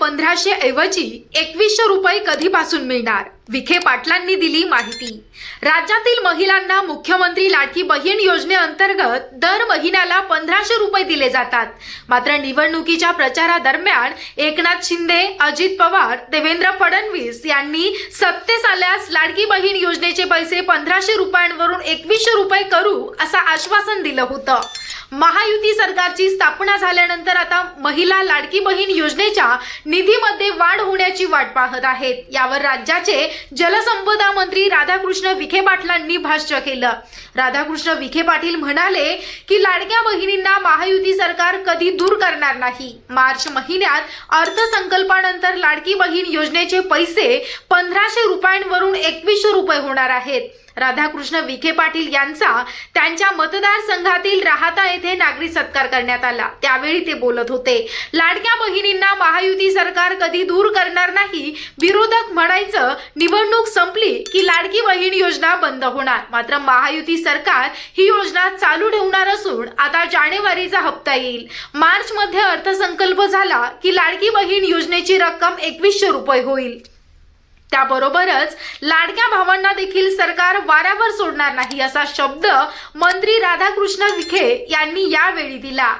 पंधराशे ऐवजी एकवीसशे रुपये कधीपासून मिळणार? विखे पाटलांनी दिली माहिती. राज्यातील महिलांना मुख्यमंत्री लाडकी बहीण योजनेअंतर्गत दर महिन्याला पंधराशे रुपये दिले जातात. मात्र निवडणुकीच्या प्रचारादरम्यान एकनाथ शिंदे अजित पवार देवेंद्र फडणवीस यांनी सत्तेस आल्यास लाडकी बहीण योजनेचे पैसे पंधराशे रुपयांवरून एकवीसशे रुपये करू असं आश्वासन दिलं होतं. महायुती सरकारची स्थापना झाल्यानंतर आता महिला लाडकी बहीण योजनेच्या निधीमध्ये वाढ होण्याची वाट पाहत आहेत. यावर राज्याचे जलसंपदा मंत्री राधाकृष्ण विखे पाटलांनी भाष्य केलं. राधाकृष्ण विखे पाटील म्हणाले की लाडक्या बहिणींना महायुती सरकार कधी दूर करणार नाही. मार्च महिन्यात अर्थसंकल्पानंतर लाडकी बहीण योजनेचे पैसे पंधराशे रुपयांवरून एकवीसशे रुपये होणार आहेत. राधाकृष्ण विखे पाटील यांचा त्यांच्या मतदारसंघातील राहता येथे नागरी सत्कार करण्यात आला. त्यावेळी ते बोलत होते. लाडक्या बहिणींना महायुती सरकार कधी दूर करणार नाही? विरोधक म्हणायचं निवडणूक संपली की लाडकी बहीण योजना बंद होणार. मात्र महायुती सरकार ही योजना चालू ठेवणार असून आता जानेवारीचा हप्ता येईल. मार्च मध्ये अर्थसंकल्प झाला की लाडकी बहीण योजनेची रक्कम एकवीसशे रुपये होईल. त्याबरोबरच लाडक्या भावांना देखील सरकार वाऱ्यावर सोडणार नाही असा शब्द मंत्री राधाकृष्ण विखे यांनी यावेळी दिला.